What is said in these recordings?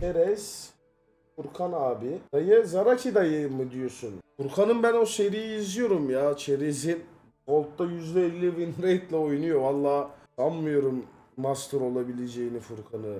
Perez, Furkan abi. Dayı Zaraki dayı mı diyorsun? Furkan'ın ben o seriyi izliyorum ya. Çerez'in Gold'da %50 win rate ile oynuyor. Valla sanmıyorum master olabileceğini Furkan'ı.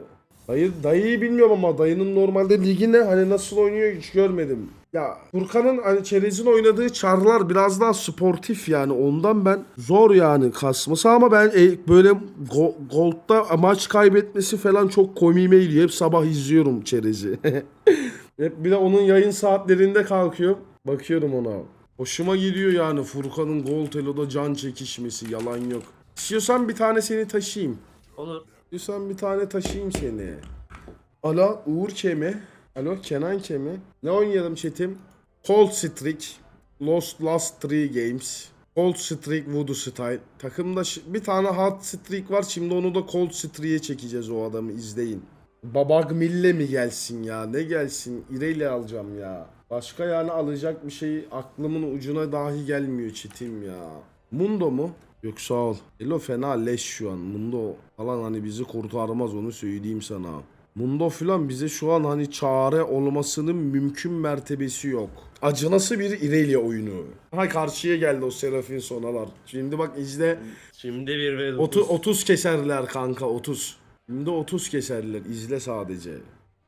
Dayı, dayıyı bilmiyorum ama dayının normalde ligi ne? Hani nasıl oynuyor hiç görmedim. Ya Furkan'ın hani Çerez'in oynadığı çarlar biraz daha sportif yani ondan ben zor yani kasması ama ben e, böyle go, Gold'da maç kaybetmesi falan çok komiğime gidiyor. Hep sabah izliyorum Çerez'i. Hep bir de onun yayın saatlerinde kalkıyor. Bakıyorum ona. Hoşuma gidiyor yani Furkan'ın Gold Elo'da can çekişmesi yalan yok. İstiyorsan bir tane seni taşıyayım. Olur. İstiyorsan bir tane taşıyayım seni. Alo Uğur Kemi. Alo Kenan Kemi. Ne oynayalım chatim? Cold Streak. Lost Last Three Games. Cold Streak Voodoo Style. Takımda bir tane Hot Streak var. Şimdi onu da Cold Streak'e çekeceğiz o adamı. izleyin. Babag Mille mi gelsin ya? Ne gelsin? İreyle alacağım ya. Başka yani alacak bir şey aklımın ucuna dahi gelmiyor çetim ya. Mundo mu? Yok sağ ol. Elo fena leş şu an. Mundo falan hani bizi kurtarmaz onu söyleyeyim sana. Mundo falan bize şu an hani çare olmasının mümkün mertebesi yok. Acınası bir İrelia oyunu. Ha karşıya geldi o Serafin sonalar. Şimdi bak izle. Şimdi bir ve 30, 30 keserler kanka 30. Şimdi 30 keserler izle sadece.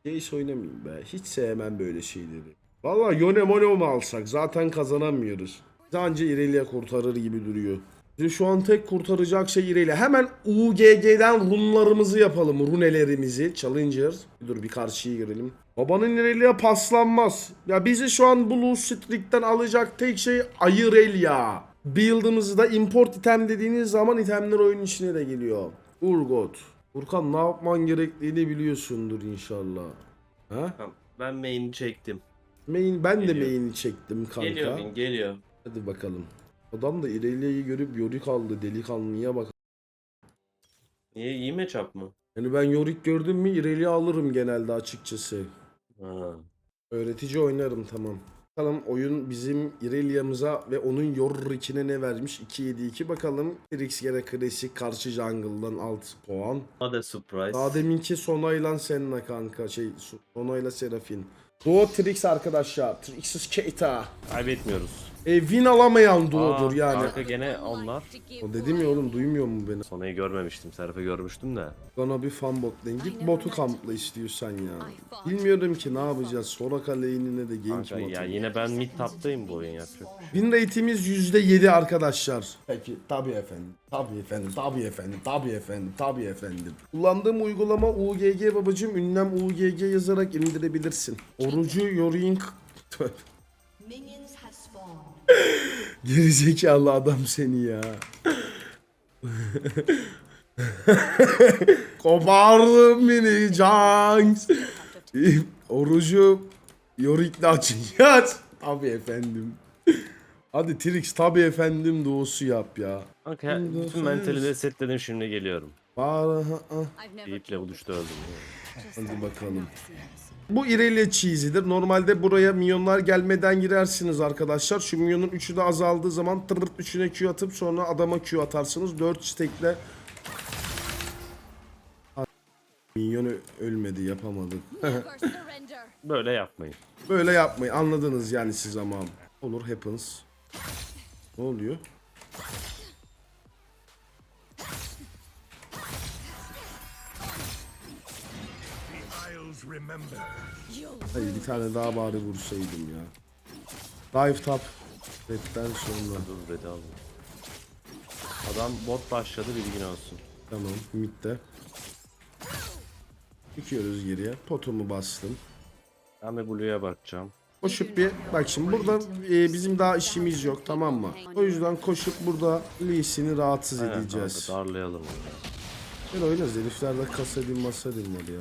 Jace oynamayayım be. Hiç sevmem böyle şeyleri. Valla Yone Mono mu alsak? Zaten kazanamıyoruz. Anca İrelia kurtarır gibi duruyor. Bizi şu an tek kurtaracak şey İrelia. Hemen UGG'den runlarımızı yapalım. Runelerimizi. Challenger. Dur bir karşıya girelim. Babanın İrelia paslanmaz. Ya bizi şu an Blue Streak'ten alacak tek şey Ayrelia. Build'ımızı da import item dediğiniz zaman itemler oyun içine de geliyor. Urgot. Furkan ne yapman gerektiğini biliyorsundur inşallah. Ha? Ben main'i çektim. Main, ben de Geliyor. main'i çektim kanka. Geliyor geliyor. Hadi bakalım. Adam da İrelia'yı görüp Yorick aldı delikanlıya bak. Niye iyi matchup mı? Yani ben Yorick gördüm mü İrelia alırım genelde açıkçası. Ha. Öğretici oynarım tamam. Bakalım oyun bizim İrelia'mıza ve onun Yorick'ine ne vermiş? 2-7-2 bakalım. Trix gene klasik karşı jungle'dan 6 puan. Hadi surprise. Daha deminki Sona'yla Senna kanka şey Sona'yla Serafin. Duo Trix arkadaşlar. Trix's Keita. Kaybetmiyoruz. E, win alamayan duodur Aa, yani. Kanka gene onlar. O dedim ya oğlum duymuyor mu beni? Sonayı görmemiştim. Serap'ı görmüştüm de. Bana bir fan bot lane. Git botu kampla istiyorsan ya. Bilmiyorum ki ne yapacağız. Soraka lane'ine de Kanka mi ya yine ben mid taptayım bu oyun yapacak. Win rate'imiz %7 arkadaşlar. Peki tabii efendim. Tabii efendim. Tabii efendim. Tabii efendim. Tabii efendim. Kullandığım uygulama UGG babacım. Ünlem UGG yazarak indirebilirsin. Orucu Yoring... Tövbe. Gerizekalı adam seni ya. Kopardım beni Janks. Orucu Yorik'le açacağız. Tabi efendim. Hadi Trix tabi efendim doğusu yap ya. Kanka bütün mentali de setledim şimdi geliyorum. Bağır, ha, ha. Yiğit'le buluştu öldüm. Hadi bakalım. Bu Irelia cheese'idir. Normalde buraya minyonlar gelmeden girersiniz arkadaşlar. Şu minyonun 3'ü de azaldığı zaman tırırt 3'üne Q atıp sonra adama Q atarsınız. 4 stack'le Minyon ölmedi yapamadık. Böyle yapmayın. Böyle yapmayın anladınız yani siz ama. Olur happens. Ne oluyor? Hayır bir tane daha bari vursaydım ya. Dive top. Red'den sonra. Dur dedi abi. Adam bot başladı bilgin olsun. Tamam midde. Çıkıyoruz geriye. Potumu bastım. Ben bir Blue'ya bakacağım. Koşup bir bak şimdi burada e, bizim daha işimiz yok tamam mı? O yüzden koşup burada Lee Sin'i rahatsız Aynen edeceğiz. kanka darlayalım. Gel oynarız heriflerde kasa din masa din var ya.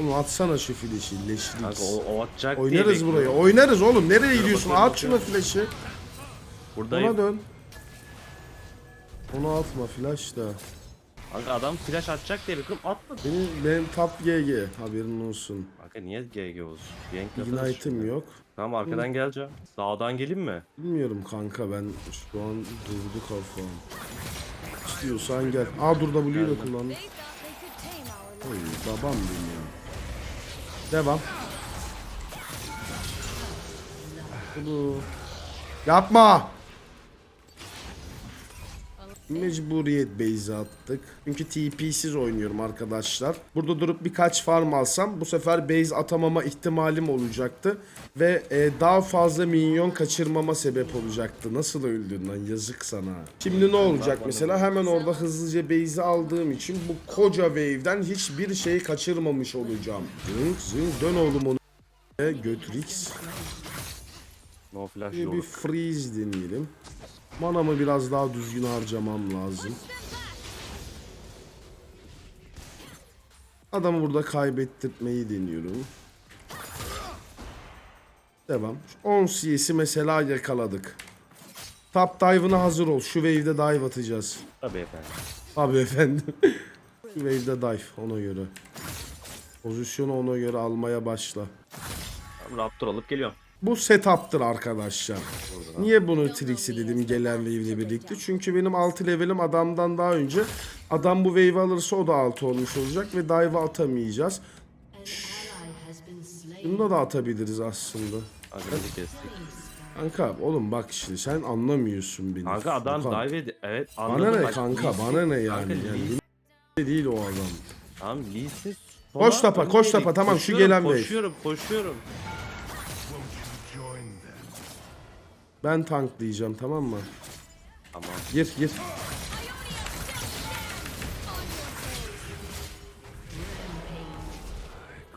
Oğlum atsana şu flash'i leşlik. Kanka o, o atacak diye Oynarız burayı. bekliyorum. Oynarız oğlum. Nereye gidiyorsun? At şuna flash'i. Buradayım. Ona dön. Onu atma flash da. Kanka adam flash atacak diye bekliyorum atmadı. Benim, benim top GG haberin olsun. Kanka niye GG olsun? Gank şimdi. yok. Tamam arkadan geleceğim. Sağdan geleyim mi? Bilmiyorum kanka ben şu an durdu kafam. İstiyorsan gel. Aa dur W'yu da kullandım. Oy babam benim ya. Devam. Bu. Yapma. Mecburiyet base attık. Çünkü TP'siz oynuyorum arkadaşlar. Burada durup birkaç farm alsam bu sefer base atamama ihtimalim olacaktı. Ve e, daha fazla minyon kaçırmama sebep olacaktı. Nasıl öldün lan yazık sana. Şimdi ne olacak mesela hemen orada hızlıca base'i aldığım için bu koca wave'den hiçbir şey kaçırmamış olacağım. Zınk zınk dön oğlum onu. Götrix. No flash Bir, bir freeze deneyelim. Manamı biraz daha düzgün harcamam lazım. Adamı burada kaybettirmeyi deniyorum. Devam. 10 CS'i mesela yakaladık. Top dive'ına hazır ol. Şu wave'de dive atacağız. Tabii efendim. Abi efendim. Şu wave'de dive ona göre. Pozisyonu ona göre almaya başla. Raptor alıp geliyorum. Bu setup'tır arkadaşlar. Niye bunu Trixie dedim gelen wave ile birlikte? Çünkü benim 6 levelim adamdan daha önce. Adam bu wave alırsa o da 6 olmuş olacak ve dive atamayacağız. Bunu da atabiliriz aslında. Agresif kestik. Kanka oğlum bak işte sen anlamıyorsun beni. Kanka adam Furkan. dive edi. Evet anladım. Bana ne Bak, kanka Lee- bana ne yani. Kanka, yani Lee- değil o adam. Tamam Lee'siz. Koş tapa, koş tapa, tamam, şu gelen wave. Koşuyorum koşuyorum. Ben tanklayacağım tamam mı? Tamam. Gir gir.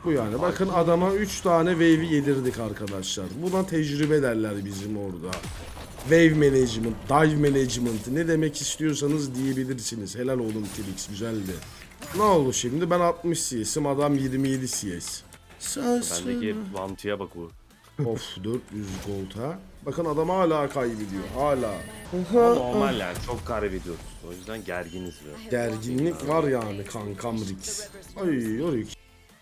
Bu yani. Bakın adama 3 tane wave'i yedirdik arkadaşlar. Buna tecrübe derler bizim orada. Wave management, dive management ne demek istiyorsanız diyebilirsiniz. Helal oğlum Trix güzeldi. Ne oldu şimdi? Ben 60 CS'im adam 27 CS. Söz Bendeki Vanti'ye bak Uğur. Of 400 gold ha. Bakın adam hala kaybediyor. Hala. Normal yani çok kaybediyoruz. O yüzden gerginiz biraz. Gerginlik var yani kankam Rix. Ay yorik.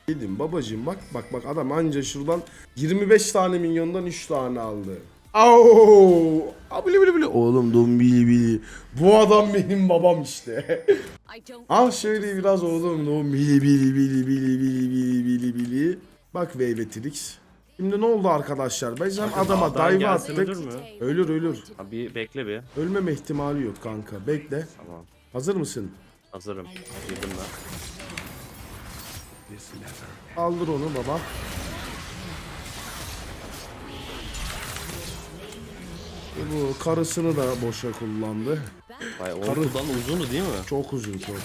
Dedim babacım bak bak bak adam anca şuradan 25 tane milyondan 3 tane aldı. Au! Abili bili bili. Oğlum dombili bili. Bu adam benim babam işte. Ah şöyle biraz oğlum dombili bili bili bili bili bili bili bili. Bak Wave Trix. Şimdi ne oldu arkadaşlar? Biz hem adama dağdan dive gelsin attık. ölür mü? Ölür ölür. Abi bekle bir. Ölmeme ihtimali yok kanka. Bekle. Tamam. Hazır mısın? Hazırım. Girdim ben. Aldır onu baba. Bu karısını da boşa kullandı. Vay o uzundu değil mi? Çok uzun çok.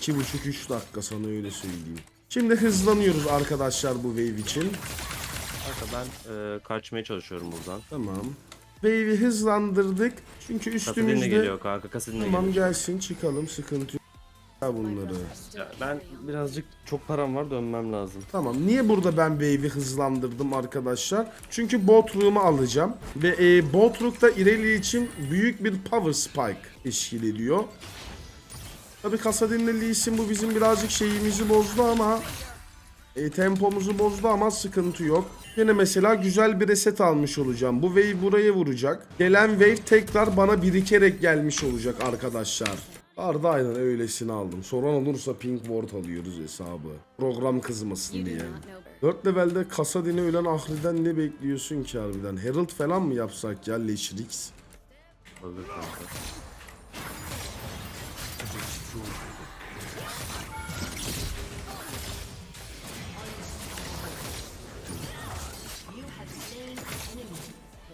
2,5-3 dakika sana öyle söyleyeyim. Şimdi hızlanıyoruz arkadaşlar bu wave için. Kanka ben e, kaçmaya çalışıyorum buradan. Tamam. Wave'i hızlandırdık. Çünkü üstümüzde... geliyor kanka. Kasadin'le Tamam geliyor. gelsin çıkalım sıkıntı yok. Ya bunları. Ya ben birazcık çok param var dönmem lazım. Tamam. Niye burada ben wave'i hızlandırdım arkadaşlar? Çünkü Botroom'u alacağım. Ve e, Botrook'ta Irelia için büyük bir power spike eşkil ediyor. Tabi Kasadin'le Lee Sin bu bizim birazcık şeyimizi bozdu ama e, tempomuzu bozdu ama sıkıntı yok. Yine mesela güzel bir reset almış olacağım. Bu wave buraya vuracak. Gelen wave tekrar bana birikerek gelmiş olacak arkadaşlar. Arda aynen öylesini aldım. Soran olursa pink ward alıyoruz hesabı. Program kızmasın diye. 4 levelde Kasadin'e ölen Ahri'den ne bekliyorsun ki harbiden? Herald falan mı yapsak ya Leşrix? Olur kanka.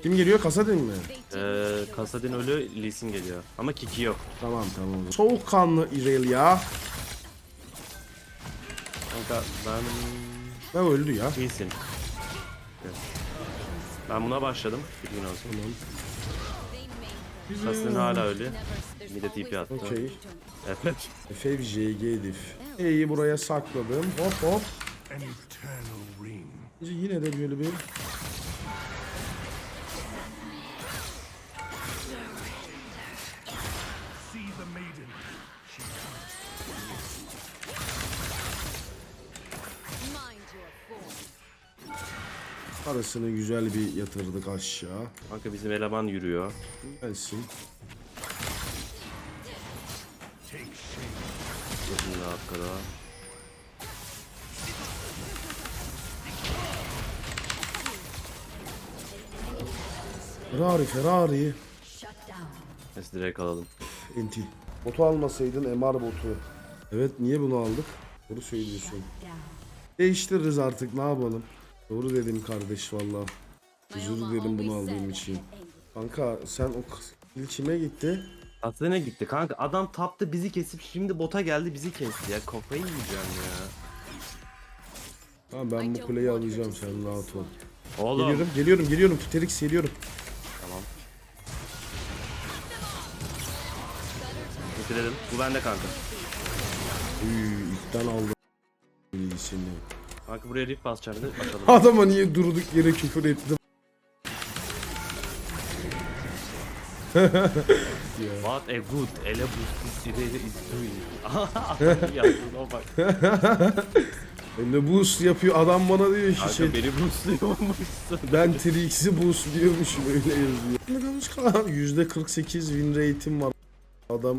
Kim geliyor Kasadin mi? Ee, Kasadin ölü Lee Sin geliyor. Ama Kiki yok. Tamam tamam. Soğukkanlı Irelia. Kanka ben Ben öldü ya. Lee Sin. Evet. Ben buna başladım. Bilgin olsun. Kasadin hala ölü. Bir de TP attı. Okey. Evet. Fev JG diff. E'yi buraya sakladım. Hop hop. Yine de böyle bir Parasını güzel bir yatırdık aşağı. Kanka bizim eleman yürüyor. Gelsin. Yakın da arkada. Ferrari Ferrari. Neyse direkt alalım. Enti. Botu almasaydın MR botu. Evet niye bunu aldık? Bunu söylüyorsun. Değiştiririz artık ne yapalım. Doğru dedim kardeş valla. Özür dilerim bunu aldığım için. Kanka sen o kill kime gitti? Aslında gitti kanka adam taptı bizi kesip şimdi bota geldi bizi kesti ya kafayı yiyeceğim ya. Tamam ben bu kuleyi alacağım sen rahat ol. Oğlum. Geliyorum geliyorum geliyorum Tuterix geliyorum. Tamam. Bitirelim. Bu bende kanka. Üy ipten aldım. İyisini. Kanka buraya rip de bakalım. Adama niye durduk yere küfür ettim? What a good ele boosted Sirene is doing. Yaptın o bak. Ne boost yapıyor adam bana diyor ki Kanka şey beni boostluyormuşsun. ben Trix'i boost diyormuşum öyle yazıyor. Yüzde 48 win rate'im var. Adam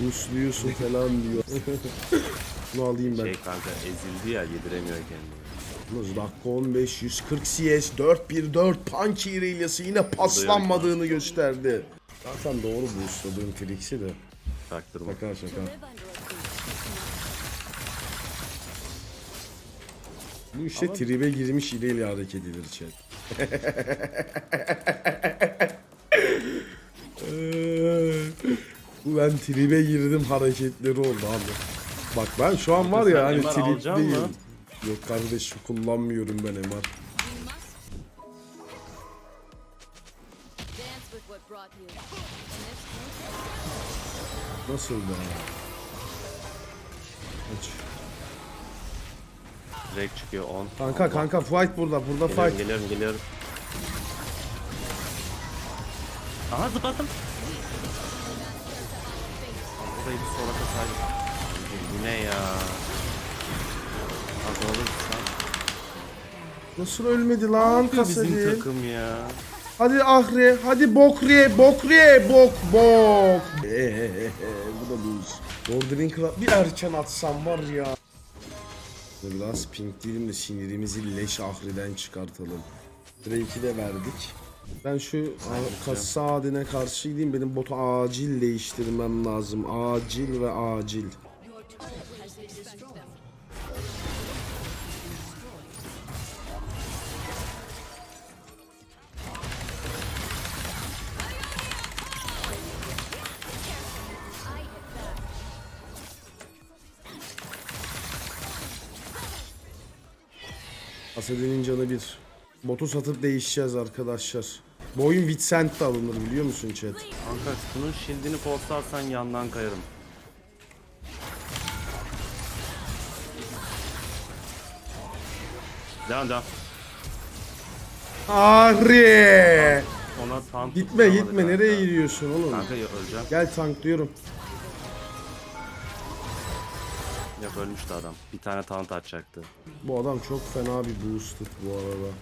boostluyorsun falan diyor. Bunu alayım ben. Şey kanka ezildi ya yediremiyor kendini. Yalnız dakika 15 140 CS 4-1-4 Punch İrelyası yine paslanmadığını gösterdi. Zaten doğru boostladığım Trix'i de. Taktırma. Şaka şaka. Bu işte tribe girmiş İrelya hareket edilir chat. Bu ben tribe girdim hareketleri oldu abi. Bak ben şu an var ya hani MR tripteyim. mı? Yok kardeşim kullanmıyorum ben MR. Nasıl be? Aç. Direkt çıkıyor 10. Kanka kanka fight burada burada Geliyorum fight. geliyorum geliyorum. Aha zıpladım. Burayı bir sonra kasaydım. Bu ne ya? Olur sen. Nasıl ölmedi lan Bizim kasadi? takım ya. Hadi Ahre, hadi Bokre, Bokre, Bok, Bok. Eee, bu da buz. Bordering Club bir erken atsam var ya. Biraz pink değilim de sinirimizi leş Ahri'den çıkartalım. Drake'i de verdik. Ben şu kasa adine karşı gideyim. Benim botu acil değiştirmem lazım. Acil ve acil. Hasedinin canı bir. Botu satıp değişeceğiz arkadaşlar. Bu oyun Vincent de alınır biliyor musun chat? Kanka bunun şildini postlarsan yandan kayarım. Devam devam. Ahri! Ona tank Gitme gitme kanka. nereye gidiyorsun oğlum? Kanka ya öleceğim. Gel tanklıyorum. Yok ölmüştü adam. Bir tane taunt atacaktı. Bu adam çok fena bir boosted bu arada.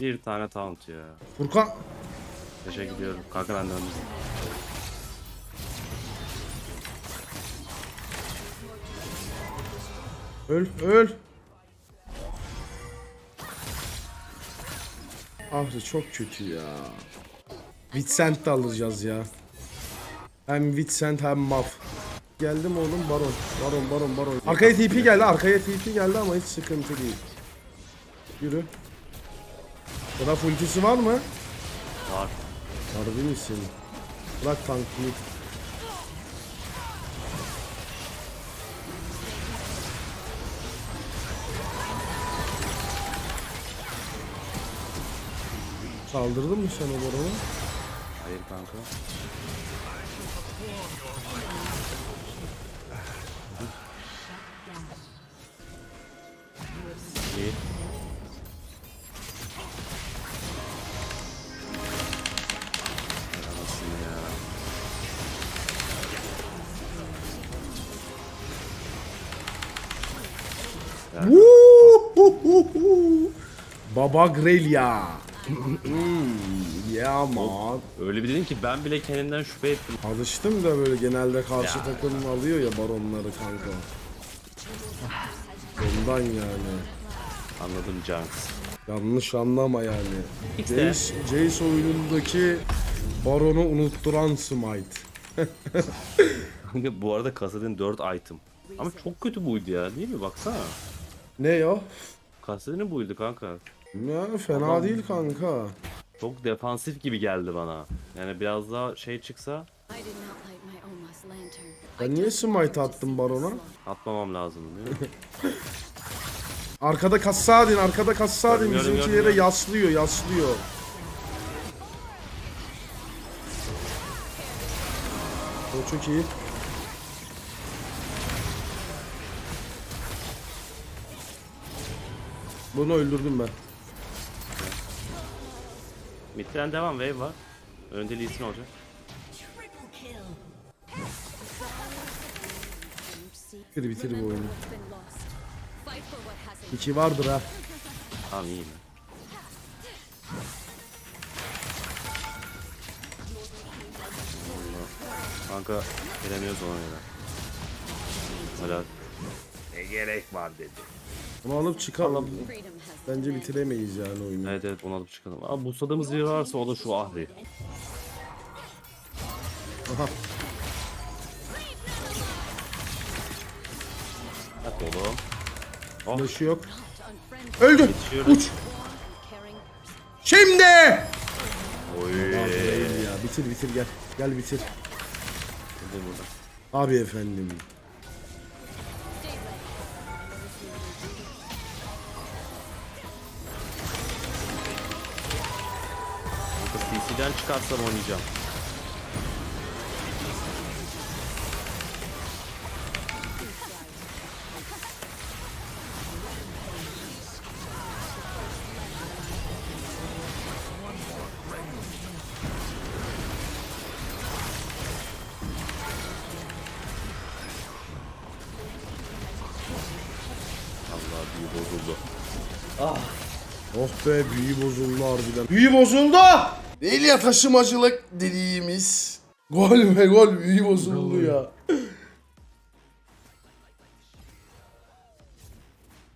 Bir tane taunt ya. Furkan Teşekkür ediyorum. Kanka ben döndüm. öl öl. Ahri çok kötü ya. Vincent de alacağız ya. Hem Vincent hem Maf. Geldim oğlum baron. Baron baron baron. Arkaya TP geldi arkaya TP geldi ama hiç sıkıntı değil. Yürü. Taraf ultisi var mı? Var. Harbi misin? Bırak tankını. Saldırdın mı sen o barona? Hayır kanka. Baba Grelya. Hmm, ya man. Öyle bir dedin ki ben bile kendimden şüphe ettim. Alıştım da böyle genelde karşı Ya. takım alıyor ya baronları kanka. Ondan yani. Anladım Junks. Yanlış anlama yani. İşte. Jace, Jace oyunundaki Baron'u unutturan smite. Bu arada kasadın 4 item. Ama çok kötü buydu ya değil mi? Baksana. Ne ya? Kasadının buydu kanka. Ya fena değil kanka. Çok defansif gibi geldi bana. Yani biraz daha şey çıksa I did not light my Omas lantern. Ben niye smite attım Baron'a? atmamam lazım değil mi? Arkada Kassadin, arkada Kassadin Gördüm, gördüm, bizimkilere gördüm. yaslıyor, yaslıyor. O çok iyi. Bunu öldürdüm ben. Mid'den devam wave var. Önde Lee Sin olacak. Bitir bitir bu oyunu. İki vardır ha. Tamam iyiyim. Allah. Kanka gelemiyoruz ona göre. Hala ne gerek var dedi. Bunu alıp çıkalım. Bence bitiremeyiz yani oyunu. Evet evet onu alıp çıkalım. Abi bu sadığımız biri varsa o da şu Ahri. Aha. Bak oğlum. Oh Yaşı yok. Öldü. Uç. Şimdi. Oy. Ya. Bitir bitir gel. Gel bitir. Abi efendim. CC'den çıkarsam oynayacağım. Allah büyü bozuldu. Oh be büyü bozuldu harbiden. Büyü bozuldu. Ya taşımacılık dediğimiz. Gol ve gol büyü bozuldu ya.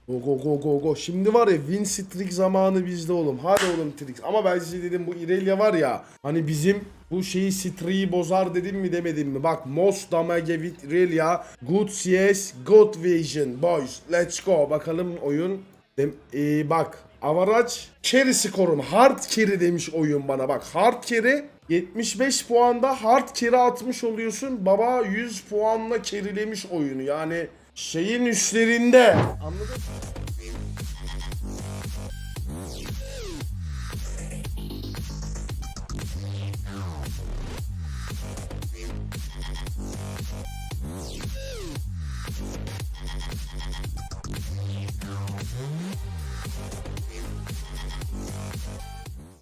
Go go go go go. Şimdi var ya win streak zamanı bizde oğlum. Hadi oğlum Trix. Ama ben size dedim bu Irelia var ya. Hani bizim bu şeyi streak'i bozar dedim mi demedim mi? Bak most damage with Irelia. Good CS, good vision. Boys let's go. Bakalım oyun. Dem ee, bak average carry skorum. Hard carry demiş oyun bana. Bak hard carry 75 puanda hard carry atmış oluyorsun. Baba 100 puanla carrylemiş oyunu. Yani şeyin üstlerinde. Anladın?